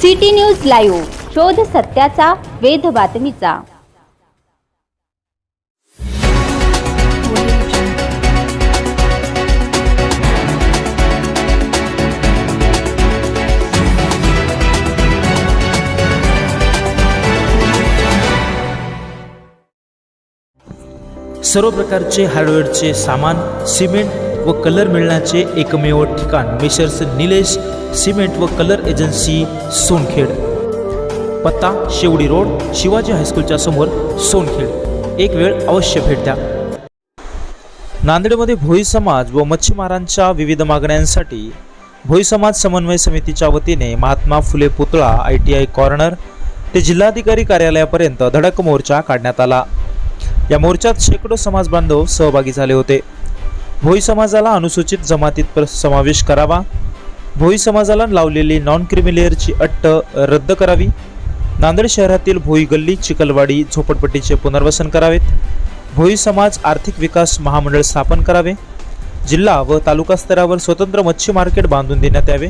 City news live. शोध सत्याचा वेध बातमीचा. सर्व प्रकारचे हार्डवेअरचे सामान सिमेंट व कलर मिळण्याचे एकमेव ठिकाण मिशर्स निलेश सिमेंट व कलर एजन्सी सोनखेड. पत्ता शेवडी रोड शिवाजी हायस्कूलच्या समोर सोनखेड. एक वेळ अवश्य भेट द्या. नांदेडमध्ये भोई समाज व मच्छीमारांच्या विविध मागण्यांसाठी भोई समाज समन्वय समितीच्या वतीने महात्मा फुले पुतळा आय टी आय कॉर्नर ते जिल्हाधिकारी कार्यालयापर्यंत धडक मोर्चा काढण्यात आला. या मोर्चात शेकडो समाज बांधव सहभागी झाले होते. भोई समाजाला अनुसूचित जमातीत समावेश करावा भोई समाजाला लावलेली नॉन क्रिमिलेअरची अट्ट रद्द करावी. नांदेड शहरातील भोई गल्ली चिकलवाडी झोपडपट्टीचे पुनर्वसन करावेत. भोई समाज आर्थिक विकास महामंडळ स्थापन करावे. जिल्हा व तालुका स्तरावर स्वतंत्र मच्छी मार्केट बांधून देण्यात यावे.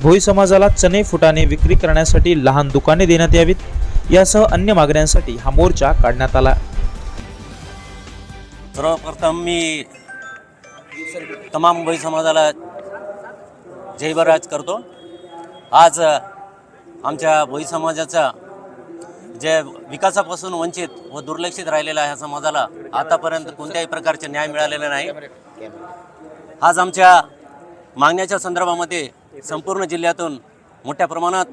भोई समाजाला चणे फुटाणे विक्री करण्यासाठी लहान दुकाने देण्यात यावीत. यासह अन्य मागण्यांसाठी हा मोर्चा काढण्यात आला. सर्वप्रथम मी तमाम भोई समाजाला जयभराज करतो. आज आमच्या भोई समाजाचा जे विकासापासून वंचित व दुर्लक्षित राहिलेला ह्या समाजाला आतापर्यंत कोणत्याही प्रकारचे न्याय मिळालेला नाही. आज आमच्या मागण्याच्या संदर्भामध्ये संपूर्ण जिल्ह्यातून मोठ्या प्रमाणात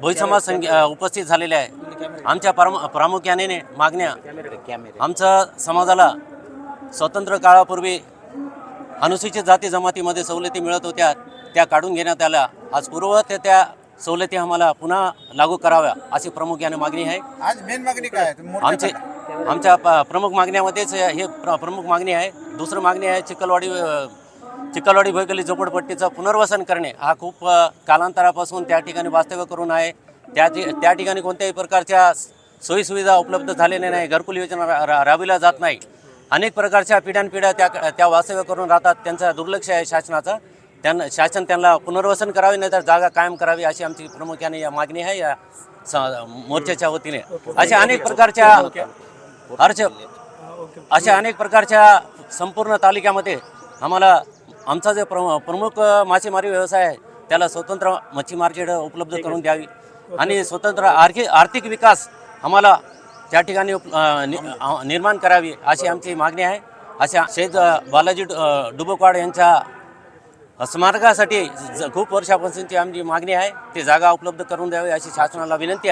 भोई समाज संघ अ, उपस्थित झालेले आहे. आमच्या प्राम प्रामुख्याने मागण्या आमच्या समाजाला स्वतंत्र काळापूर्वी अनुसूचित जाती जमातीमध्ये सवलती मिळत होत्या त्या काढून घेण्यात आल्या. आज पूर्वत त्या सवलती आम्हाला पुन्हा लागू कराव्या अशी प्रामुख्याने मागणी आहे. आज मेन मागणी काय आमचे. आमच्या प्रमुख मागण्यामध्येच हे प्र प्रमुख मागणी आहे. दुसरं मागणी आहे चिखलवाडी चिखलवाडी भोयगली झोपडपट्टीचं पुनर्वसन करणे. हा खूप कालांतरापासून त्या ठिकाणी वास्तव्य करून आहे. त्या त्या ठिकाणी कोणत्याही प्रकारच्या सोयीसुविधा उपलब्ध झालेल्या नाही. घरकुल योजना राबविल्या जात नाही. अनेक प्रकारच्या पिढ्यानपिढ्या त्या त्या वास्तव्य करून राहतात. त्यांचं दुर्लक्ष आहे शासनाचं. त्यांना शासन त्यांना पुनर्वसन करावे नाही तर जागा कायम करावी अशी आमची प्रामुख्याने या मागणी आहे या स- मोर्चाच्या वतीने. अशा अनेक प्रकारच्या अर्ज अशा अनेक प्रकारच्या संपूर्ण तालुक्यामध्ये आम्हाला आमचा जे प्रम प्रमुख मासेमारी व्यवसाय आहे त्याला स्वतंत्र मच्छी मार्केट उपलब्ध करून द्यावी. आणि स्वतंत्र आर्थिक आर्थिक विकास आम्हाला त्या ठिकाणी नि- निर्माण करावी अशी आमची मागणी आहे. अशा शेत बालाजी डु- यांच्या स्मारकासाठी ज- खूप वर्षापासूनची आमची मागणी आहे. ती जागा उपलब्ध करून द्यावी अशी शासनाला विनंती आहे.